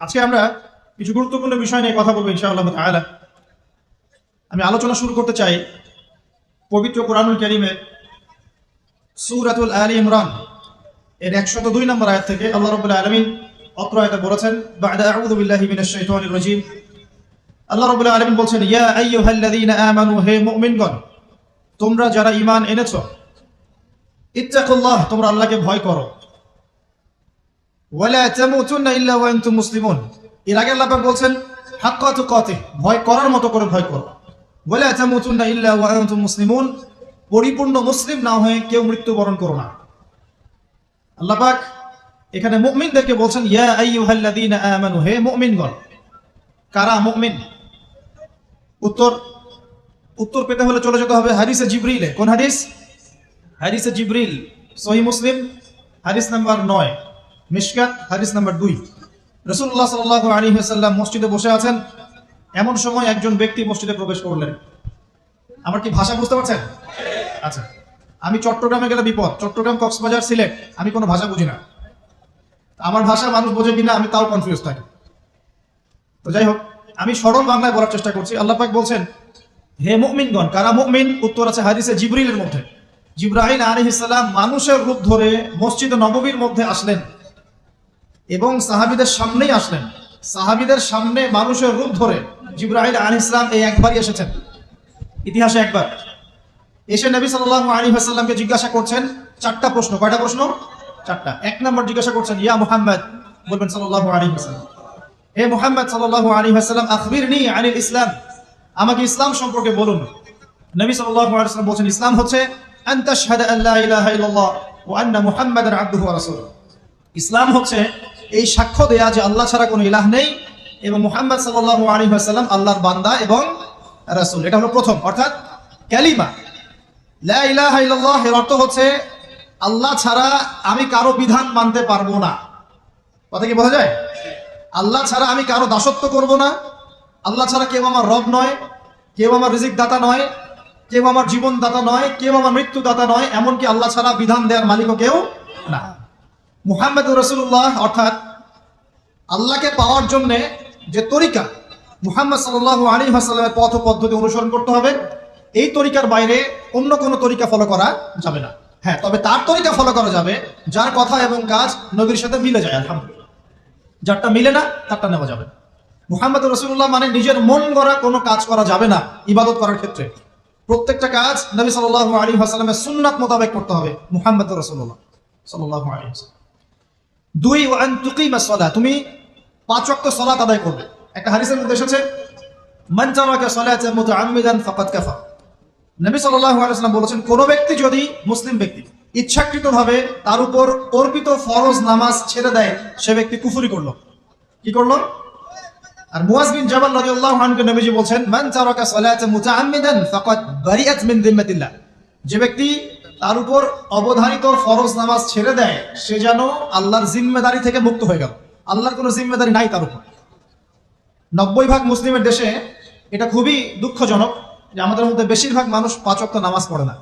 আজকে আমরা কিছু গুরুত্বপূর্ণ বিষয় নিয়ে কথা বলব ইনশাআল্লাহ তাআলা। আমি আলোচনা শুরু করতে চাই পবিত্র কোরআনুল কারীমের সূরাতুল আলী ইমরান এর 102 নম্বর আয়াত থেকে আল্লাহ রাব্বুল আলামিন অত্র আয়াতে বলেছেন, বা'দা আউযু বিল্লাহি মিনাশ শাইতানির রাজীম। আল্লাহ রাব্বুল আলামিন বলছেন, ইয়া আইয়ুহাল্লাযীনা আমানু, হে মুমিনগণ, তোমরা যারা ঈমান এনেছো, ইত্তাকুল্লাহ, তোমরা আল্লাহকে ভয় করো ওয়ালা তামুতুন্না ইল্লা ওয়া আনতুম মুসলিমুন। এর আগে আল্লাহ বলছেন, হাক্কা তুকাতে, ভয় করার মতো করে ভয় করো। ওয়ালা তামুতুন্না ইল্লা ওয়া মুসলিমুন, পরিপূর্ণ মুসলিম না হয়ে কেউ মৃত্যুবরণ করো না। আল্লাহ পাক এখানে মুমিনদেরকে বলছেন, ইয়া আইয়ুহাল্লাযীনা আমানু, হে মুমিনগণ, কারা মুমিন? উত্তর উত্তর পেতে হলে চলে যেতে হবে হাদিসে জিবরিলে। কোন হাদিস? হাদিসে জিবরিল সহি মুসলিম, হাদিস নাম্বার নয়। মিশকাত, হাদিস নাম্বার দুই। রসুল্লাহ সাল্লাহ আলী সাল্লাম মসজিদে বসে আছেন। এমন সময় একজন ব্যক্তি মসজিদে প্রবেশ করলেন। আমার কি ভাষা বুঝতে পারছেন? আচ্ছা আমি চট্টগ্রামে গেলে বিপদ। চট্টগ্রাম কক্সবাজার সিলেট, আমি কোনো ভাষা বুঝি না। আমার ভাষা মানুষ বোঝে কিনা আমি তাও কনফিউজ থাকি। তো যাই হোক, আমি সরল বাংলায় বলার চেষ্টা করছি। আল্লাহ পাক বলছেন, হে মুমিনগণ, কারা মুমিন? উত্তর আছে হাদিসে জিবরিলের মধ্যে। জিব্রাহিম আলহিসাল্লাম মানুষের রূপ ধরে মসজিদ নববীর মধ্যে আসলেন। এবং সাহাবিদের সামনেই আসলেন। সাহাবিদের সামনে মানুষের রূপ ধরে জিব্রাহিম আলী ইসলাম এই একবারই এসেছেন। ইতিহাসে একবার। এসে নবী সাল্লাহ আলী হাসাল্লামকে জিজ্ঞাসা করছেন, চারটা প্রশ্ন। কয়টা প্রশ্ন? চারটা। এক নম্বর জিজ্ঞাসা করছেন, ইয়া মুহাম্মদ, বলবেন সাল্লাহ আলী হাসাল্লাম হে মুহাম্মদ সাল্লাহ আলী হাসাল্লাম আখবির নি আনিল ইসলাম। আমাকে ইসলাম সম্পর্কে বলুন। নবী সাল্লাহ আলী সাল্লাম বলছেন, ইসলাম হচ্ছে ইসলাম হচ্ছে এই সাক্ষ্য দেয়া যে আল্লাহ ছাড়া কোনো ইলাহ নেই এবং মুহাম্মদ সাল্লাল্লাহু আলাইহি ওয়াসাল্লাম আল্লাহর বান্দা এবং রাসূল। এটা হলো প্রথম, অর্থাৎ কালিমা লা ইলাহা ইল্লাল্লাহ এর অর্থ হচ্ছে আল্লাহ ছাড়া আমি কারও বিধান মানতে পারব না। কথা কি বোঝা যায়? আল্লাহ ছাড়া আমি কারও দাসত্ব করব না। আল্লাহ ছাড়া কেউ আমার রব নয়, কেউ আমার রিজিক দাতা নয়, কেউ আমার জীবন দাতা নয়, কেউ আমার মৃত্যু দাতা নয়, এমনকি আল্লাহ ছাড়া বিধান দেওয়ার মালিকও কেউ না। মুহাম্মদ রসুল্লাহ অর্থাৎ আল্লাহকে পাওয়ার জন্য যে তরিকা মুহাম্মদ সাল্লাহ আলী হাসাল্লামের পথ পদ্ধতি অনুসরণ করতে হবে, এই তরিকার বাইরে অন্য কোনো তরিকা ফলো করা যাবে না। হ্যাঁ তবে তার তরিকা ফলো করা যাবে, যার কথা এবং কাজ নবীর সাথে মিলে যায়, আলহামদুলিল্লাহ। যারটা মিলে না, তারটা নেওয়া যাবে মুহাম্মদ রসুল্লাহ মানে নিজের মন গড়া কোনো কাজ করা যাবে না, ইবাদত করার ক্ষেত্রে। প্রত্যেকটা কাজ নবী সাল্লাহ আলী হাসালামের সুন্নাত মোতাবেক করতে হবে মুহাম্মদ রসুল্লাহ সাল্লাহ আলী হাসালাম দুই ওয়ান তুকিমা সলা, তুমি পাঁচ ওয়াক্ত সলাত আদায় করবে। একটা হাদিসের মধ্যে এসেছে, মান তারাকা সালাতা মুতাআম্মিদান ফাকাদ কাফা নবী ওয়াসাল্লাম বলেছেন, কোন ব্যক্তি যদি মুসলিম ব্যক্তি ইচ্ছাকৃতভাবে তার উপর অর্পিত ফরজ নামাজ ছেড়ে দেয়, সে ব্যক্তি কুফরি করল। কি করল? আর মুয়াজ বিন জাবাল রাদিয়াল্লাহু আনহু নবীজি বলছেন, মান তারাকা সালাতা মুতাআম্মিদান ফাকাদ বারিআত মিন যিম্মাতিল্লাহ। যে ব্যক্তি তার উপর অবধারিত ফরজ নামাজ ছেড়ে দেয়, সে যেন আল্লাহর জিম্মেদারি থেকে মুক্ত হয়ে গেল। আল্লাহর কোনো জিম্মেদারি নাই তার উপর। নব্বই ভাগ মুসলিমের দেশে এটা খুবই দুঃখজনক যে আমাদের মধ্যে বেশিরভাগ মানুষ পাঁচ নামাজ পড়ে না।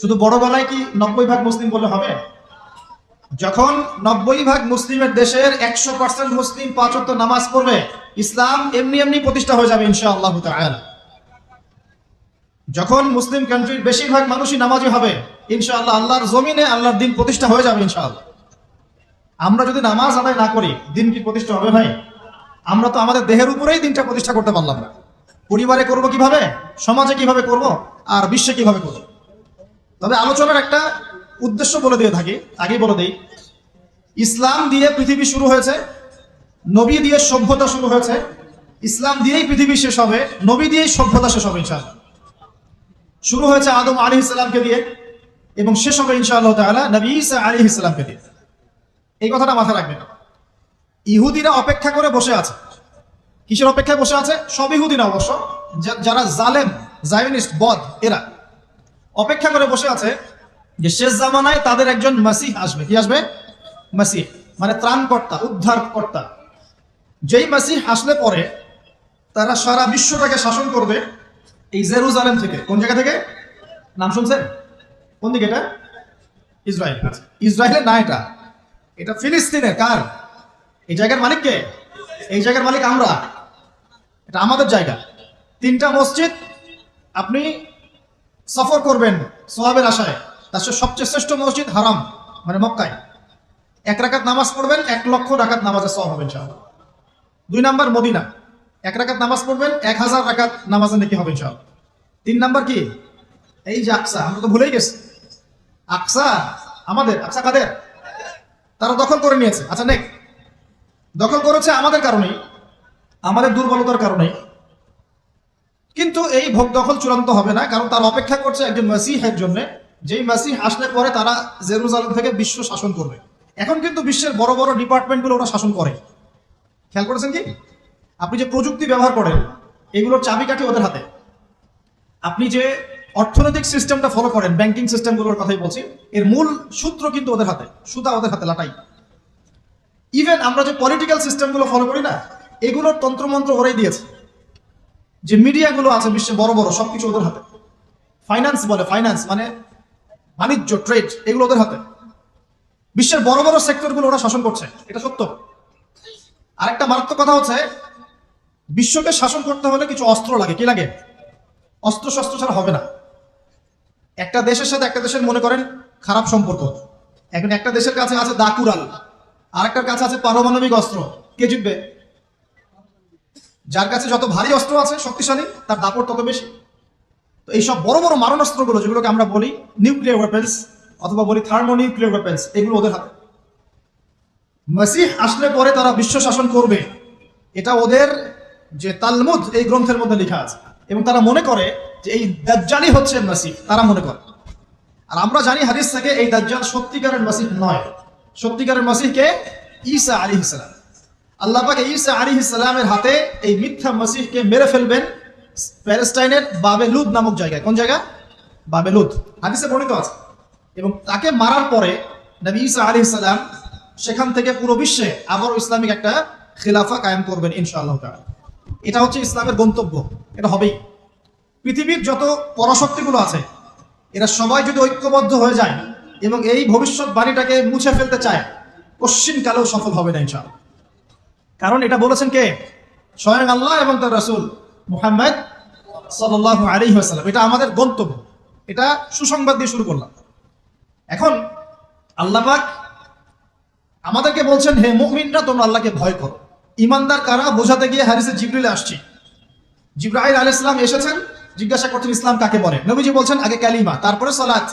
শুধু বড় গলায় কি নব্বই ভাগ মুসলিম বললে হবে? যখন নব্বই ভাগ মুসলিমের দেশের একশো পার্সেন্ট মুসলিম পাঁচ নামাজ পড়বে, ইসলাম এমনি এমনি প্রতিষ্ঠা হয়ে যাবে ইনশাআল্লাহ তাআলা। যখন মুসলিম কান্ট্রির বেশিরভাগ মানুষই নামাজি হবে, ইনশাআল্লাহ আল্লাহর জমিনে আল্লাহর দিন প্রতিষ্ঠা হয়ে যাবে ইনশাআল্লাহ। আমরা যদি নামাজ আদায় না করি, দিন কি প্রতিষ্ঠা হবে ভাই? আমরা তো আমাদের দেহের উপরেই দিনটা প্রতিষ্ঠা করতে পারলাম না। পরিবারে করব কীভাবে? সমাজে কীভাবে করব? আর বিশ্বে কীভাবে করব? তবে আলোচনার একটা উদ্দেশ্য বলে দিয়ে থাকি, আগেই বলে দিই। ইসলাম দিয়ে পৃথিবী শুরু হয়েছে, নবী দিয়ে সভ্যতা শুরু হয়েছে। ইসলাম দিয়েই পৃথিবী শেষ হবে, নবী দিয়েই সভ্যতা শেষ হবে ইনশাআল্লাহ। শুরু হয়েছে আদম আলী ইসলামকে দিয়ে এবং শেষ হবে ইনশাআল্লাহ তাআলা নবী ঈসা আলী ইসলামকে দিয়ে। এই কথাটা মাথায় রাখবেন। ইহুদিরা অপেক্ষা করে বসে আছে। কিসের অপেক্ষায় বসে আছে? সব ইহুদিরা অবশ্য। যারা জালেম, জায়নিস্ট, বদ, এরা অপেক্ষা করে বসে আছে যে শেষ জামানায় তাদের একজন মাসিহ আসবে। কি আসবে? মাসিহ মানে ত্রাণকর্তা, উদ্ধারকর্তা। যেই মাসিহ আসলে পরে তারা সারা বিশ্বটাকে শাসন করবে। এই জেরুজালেম থেকে, কোন জায়গা থেকে? নাম শুনছেন? কোন দিকে এটা? ইসরায়েল। আচ্ছা। ইসরায়েলের না এটা। এটা ফিলিস্তিনের, কার? এই জায়গার মালিক কে? এই জায়গার মালিক আমরা। এটা আমাদের জায়গা। তিনটা মসজিদ আপনি সফর করবেন সোহাবের আশায়। তার সবচেয়ে শ্রেষ্ঠ মসজিদ হারাম মানে মক্কায়। এক রাকাত নামাজ পড়বেন, এক লক্ষ রাকাত নামাজের সব হবে ইনশাআল্লাহ। দুই নাম্বার মদিনা। এক রাকাত নামাজ পড়বেন, এক হাজার রাকাত নামাজের নাকি হবে ইনশাআল্লাহ। তিন নাম্বার কি? এই যে আকসা, আমরা তো ভুলেই গেছি। আকসা আমাদের, আকসা কাদের? তারা দখল করে নিয়েছে। আচ্ছা নেক। দখল করেছে আমাদের কারণেই, আমাদের দুর্বলতার কারণে কিন্তু এই ভোগ দখল চূড়ান্ত হবে না, কারণ তার অপেক্ষা করছে একজন মাসিহের জন্য। যেই মাসিহ আসলে পরে তারা জেরুজালেম থেকে বিশ্ব শাসন করবে। এখন কিন্তু বিশ্বের বড় বড় ডিপার্টমেন্টগুলো ওরা শাসন করে। খেয়াল করেছেন কি? আপনি যে প্রযুক্তি ব্যবহার করেন, এগুলোর চাবিকাঠি ওদের হাতে। আপনি যে অর্থনৈতিক সিস্টেমটা ফলো করেন ব্যাংকিং সিস্টেমগুলোর কথাই বলছি, এর মূল সূত্র কিন্তু ওদের হাতে, সুতা ওদের হাতে লাটাই। ইভেন আমরা যে পলিটিক্যাল সিস্টেমগুলো ফলো করি না, এগুলোর তন্ত্রমন্ত্র ওরাই দিয়েছে। যে মিডিয়াগুলো আছে বিশ্বে বড় বড়, সবকিছু ওদের হাতে। ফাইন্যান্স বলে ফাইন্যান্স মানে বাণিজ্য ট্রেড এগুলো ওদের হাতে। বিশ্বের বড় বড় সেক্টরগুলো ওরা শাসন করছে, এটা সত্য। আরেকটা মারাত্মক কথা হচ্ছে বিশ্বকে শাসন করতে হলে কিছু অস্ত্র লাগে। কি লাগে? অস্ত্র শস্ত্র ছাড়া হবে না। একটা দেশের সাথে একটা দেশের, মনে করেন, খারাপ সম্পর্ক। এখন একটা দেশের কাছে আছে দাকুরাল আর একটার কাছে আছে পারমাণবিক অস্ত্র। কে জিতবে? যার কাছে যত ভারী অস্ত্র আছে, শক্তিশালী, তার দাপট তত বেশি। তো এইসব বড় বড় মারণাস্ত্রগুলো, যেগুলোকে আমরা বলি নিউক্লিয়ার ওয়েপেন্স অথবা বলি থার্মো নিউক্লিয়ার ওয়েপেন্স এগুলো ওদের হাতে। মাসিহ আসলে পরে তারা বিশ্ব শাসন করবে। এটা ওদের যে তালমুদ এই গ্রন্থের মধ্যে লেখা আছে। এবং তারা মনে করে যে এই দাজ্জালই হচ্ছে মাসিহ তারা মনে করে। আর আমরা জানি হাদিস থেকে এই দাজ্জাল সত্যিকারের মাসিহ নয়। সত্যিকারের মাসিহকে ঈসা আলী ইসলাম আল্লাহ পাক ঈসা আলী ইসলামের হাতে এই মিথ্যা মাসিহকে মেরে ফেলবেন প্যালেস্টাইনের বাবেলুদ নামক জায়গায়। কোন জায়গা? বাবেলুদ। হাদিসে বর্ণিত আছে। এবং তাকে মারার পরে নবী ঈসা আলী ইসলাম সেখান থেকে পুরো বিশ্বে আবারও ইসলামিক একটা খিলাফা কায়েম করবেন ইনশাআল্লাহ তাআলা। এটা হচ্ছে ইসলামের গন্তব্য, এটা হবেই। পৃথিবীর যত পরাশক্তিগুলো আছে, এরা সবাই যদি ঐক্যবদ্ধ হয়ে যায় এবং এই ভবিষ্যৎ বাণীটাকে মুছে ফেলতে চায় কালেও সফল হবে না ইনশাআল্লাহ। কারণ এটা বলেছেন কে? স্বয়ং আল্লাহ এবং তার রাসূল মুহাম্মদ সাল্লাল্লাহু আলাইহি ওয়াসাল্লাম। এটা আমাদের গন্তব্য। এটা সুসংবাদ দিয়ে শুরু করলাম। এখন আল্লাহ আমাদেরকে বলছেন, হে মুমিনরা, তোমরা আল্লাহকে ভয় করো। ইমানদার কারা বোঝাতে গিয়ে হারিসে জিবরিলে আসছি। জিব্রাহিল আলাইহিস সালাম এসেছেন, জিজ্ঞাসা করছেন ইসলাম কাকে বলে। নবীজি বলছেন, আগে কালিমা, তারপরে সালাত।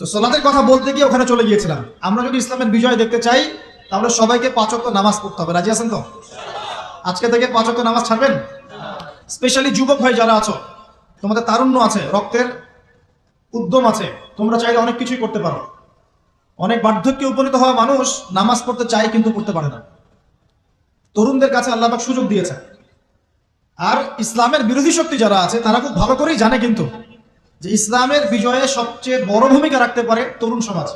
তো সালাতের কথা বলতে গিয়ে ওখানে চলে গিয়েছিলাম। আমরা যদি ইসলামের বিজয় দেখতে চাই, তাহলে সবাইকে পাঁচক্ত নামাজ পড়তে হবে। রাজি আছেন তো? আজকে থেকে পাঁচক্ত নামাজ ছাড়বেন? স্পেশালি যুবক ভাই যারা আছো, তোমাদের তারুণ্য আছে, রক্তের উদ্যম আছে, তোমরা চাইলে অনেক কিছুই করতে পারো। অনেক বার্ধক্যে উপনীত হওয়া মানুষ নামাজ পড়তে চায় কিন্তু পড়তে পারে না। তরুণদের কাছে আল্লাহ পাক সুযোগ দিয়েছে আর ইসলামের বিরোধী শক্তি যারা আছে, তারা খুব ভালো করেই জানে কিন্তু যে ইসলামের বিজয়ে সবচেয়ে বড় ভূমিকা রাখতে পারে তরুণ সমাজ,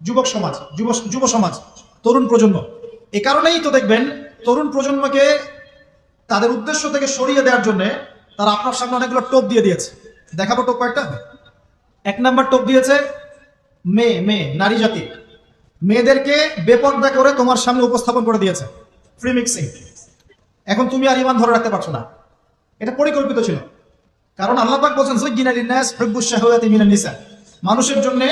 যুবক সমাজ, যুব যুব সমাজ, তরুণ প্রজন্ম। এ কারণেই তো দেখবেন তরুণ প্রজন্মকে তাদের উদ্দেশ্য থেকে সরিয়ে দেওয়ার জন্য তারা আপনার সামনে অনেকগুলো টোপ দিয়ে দিয়েছে। দেখাবো টোপ কয়েকটা। এক নাম্বার টোপ দিয়েছে মেয়ে মেয়ে, নারী জাতি। মেয়েদেরকে বেপর্দা করে তোমার সামনে উপস্থাপন করে দিয়েছে। ফ্রি মিক্সিং এখন তুমি আর ইমান ধরে রাখতে পারছ না। এটা পরিকল্পিত ছিল। কারণ আল্লাহ পাক বলছেন সুজ্জিনা লিন্নাস হুব্বুশ শাহওয়াতি মিনান নিসা। মানুষের জন্য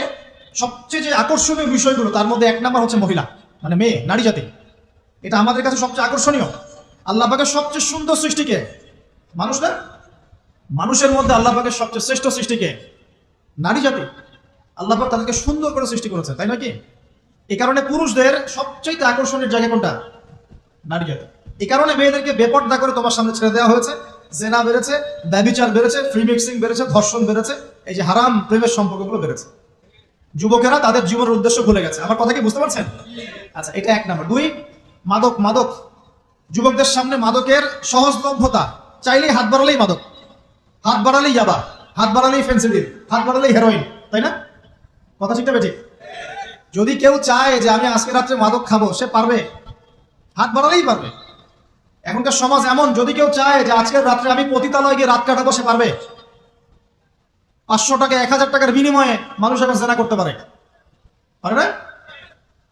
সবচেয়ে যে আকর্ষণীয় বিষয়গুলো, তার মধ্যে এক নাম্বার হচ্ছে মহিলা মানে মেয়ে, নারী জাতি। এটা আমাদের কাছে সবচেয়ে আকর্ষণীয়। আল্লাহ পাকের সবচেয়ে সুন্দর সৃষ্টিকে মানুষ না মানুষের মধ্যে আল্লাহ পাকের সবচেয়ে শ্রেষ্ঠ সৃষ্টিকে নারী জাতি, আল্লাহ পাক তাদেরকে সুন্দর করে সৃষ্টি করেছে তাই নাকি এই কারণে পুরুষদের সবচেয়ে আকর্ষণের জায়গা কোনটা? নারী এই কারণে মেয়েদেরকে বেপর্দা করে তোমার সামনে ছেড়ে দেওয়া হয়েছে, জেনা বেড়েছে, ব্যবিচার বেড়েছে ফ্রি মিক্সিং বেড়েছে, ধর্ষণ বেড়েছে, এই যে হারাম প্রেমের সম্পর্কগুলো বেড়েছে। যুবকেরা তাদের জীবনের উদ্দেশ্য ভুলে গেছে। আমার কথা কি বুঝতে পারছেন? আচ্ছা এটা এক নাম্বার। দুই, মাদক মাদক। যুবকদের সামনে মাদকের সহজলভ্যতা, চাইলেই হাত বাড়ালেই মাদক। হাত বাড়ালেই যাবা হাত বাড়ালেই ফেন্সিডিল হাত বাড়ালেই হেরোইন তাই না? কথা ঠিক ঠিক যদি কেউ চায় যে আমি আজকে রাত্রে মাদক খাব, সে পারবে? হাত বাড়ালেই পারবে। এখনকার সমাজ এমন, যদি কেউ চায় যে আজকের রাত্রে আমি পতিতালয় গিয়ে রাত কাটাবো, সে পারবে। পাঁচশো টাকা, এক হাজার টাকার বিনিময়ে মানুষ এখন জেনা করতে পারে। পারে না?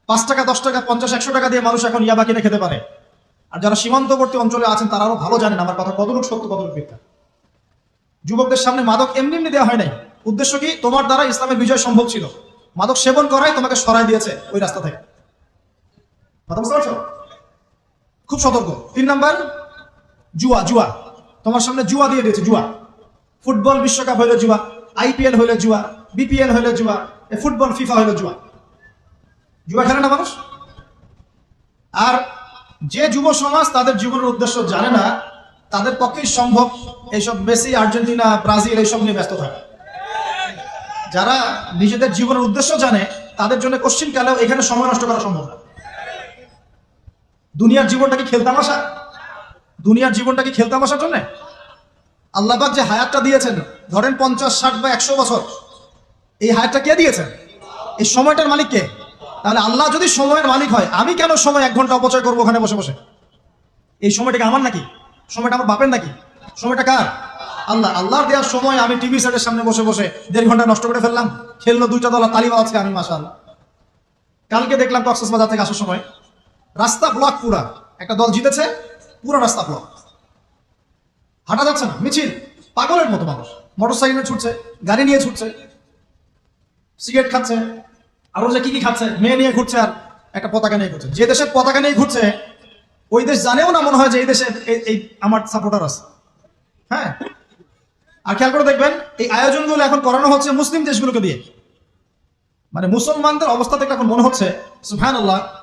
পাঁচ টাকা, দশ টাকা, পঞ্চাশ, একশো টাকা দিয়ে মানুষ এখন ইয়াবা কিনে খেতে পারে। আর যারা সীমান্তবর্তী অঞ্চলে আছেন, তারা আরও ভালো জানেন, আমার কথা কতটুক সত্য, কতটুক মিথ্যা। যুবকদের সামনে মাদক এমনি এমনি দেওয়া হয় নাই। উদ্দেশ্য কি? তোমার দ্বারা ইসলামের বিজয় সম্ভব ছিল। মাদক সেবন করাই তোমাকে সরাই দিয়েছে ওই রাস্তা থেকে। কথা বুঝতে পারছ? খুব সতর্ক। তিন নাম্বার, জুয়া জুয়া। তোমার সামনে জুয়া দিয়ে দিয়েছে, জুয়া। ফুটবল বিশ্বকাপ হইল জুয়া, আইপিএল হইল জুয়া, বিপিএল হইল জুয়া ফুটবল, ফিফা হইল জুয়া। জুয়া খেলে না মানুষ? আর যে যুব সমাজ তাদের জীবনের উদ্দেশ্য জানে না, তাদের পক্ষেই সম্ভব এইসব মেসি, আর্জেন্টিনা, ব্রাজিল এইসব নিয়ে ব্যস্ত থাকে। যারা নিজেদের জীবনের উদ্দেশ্য জানে, তাদের জন্য কোশ্চিন কালেও এখানে সময় নষ্ট করা সম্ভব না? দুনিয়ার জীবনটা কি খেলতামাশা দুনিয়ার জীবনটা কি খেলতামাশার জন্য? আল্লাহবাক যে হায়াতটা দিয়েছেন, ধরেন পঞ্চাশ, ষাট বা একশো বছর, এই হায়াতটা কে দিয়েছেন? এই সময়টার মালিক কে? তাহলে আল্লাহ যদি সময়ের মালিক হয়, আমি কেন সময় এক ঘণ্টা অপচয় করব ওখানে বসে বসে? এই সময়টাকে আমার নাকি? সময়টা আমার বাপের নাকি? সময়টা কার? আল্লাহ, আল্লাহর দেওয়ার সময় আমি টিভি সেটের সামনে বসে বসে দেড় ঘণ্টা নষ্ট করে ফেললাম, খেললো দুইটা দল তালিবা আছে আমি মাসাল কালকে দেখলাম কক্সবাজার থেকে আসার সময় রাস্তা ব্লক পুরা। একটা দল জিতেছে, পুরো রাস্তা ব্লক হাঁটা যাচ্ছে না, মিছিল। পাগলের মতো মানুষ। মোটর সাইকেলে ছুটছে, গাড়ি নিয়ে ছুটছে সিগারেট খাচ্ছে, আরও যে কি কি খাচ্ছে, মেয়ে নিয়ে ঘুরছে আর একটা পতাকা নিয়ে ঘুরছে। যে দেশের পতাকা নিয়ে ঘুরছে, ওই দেশ জানেও না, মনে হয় যে এই দেশে এই- আমার সাপোর্টার আছে। হ্যাঁ? আর খেয়াল করে দেখবেন, এই আয়োজনগুলো এখন করানো হচ্ছে মুসলিম দেশগুলোকে দিয়ে। মানে মুসলমানদের অবস্থা থেকে এখন মনে হচ্ছে সুফহানাল্লাহ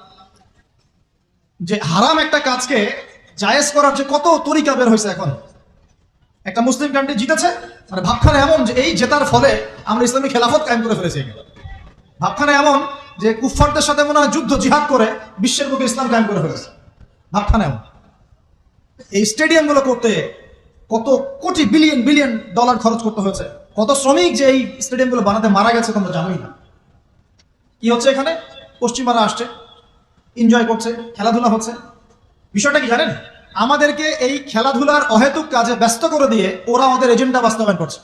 যে হারাম একটা কাজকে জায়েজ করার যে কত তরিকা বের হয়েছে এখন। একটা মুসলিম কান্ট্রি জিতেছে মানে ভাবখানা এমন যে এই জেতার ফলে আমরা ইসলামী খেলাফত কায়েম করে ফেলেছি। ভাবখানা এমন যে কুফফারদের সাথে মনে হয় যুদ্ধ, জিহাদ করে বিশ্বের বুকে ইসলাম কায়েম করে ফেলেছে। ভাবখানা এমন। এই স্টেডিয়ামগুলো করতে কত কোটি বিলিয়ন বিলিয়ন ডলার খরচ করতে হয়েছে। কত শ্রমিক যে এই স্টেডিয়ামগুলো বানাতে মারা গেছে তোমরা জানোই না। কি হচ্ছে এখানে? পশ্চিমারা আসছে। এনজয় করছে, খেলাধুলা হচ্ছে। বিষয়টা কি জানেন? আমাদেরকে এই খেলাধুলার অহেতুক কাজে ব্যস্ত করে দিয়ে ওরা ওদের এজেন্ডা বাস্তবায়ন করছে।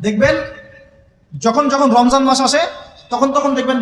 দেখবেন, যখন যখন রমজান মাস আসে, তখন তখন দেখবেন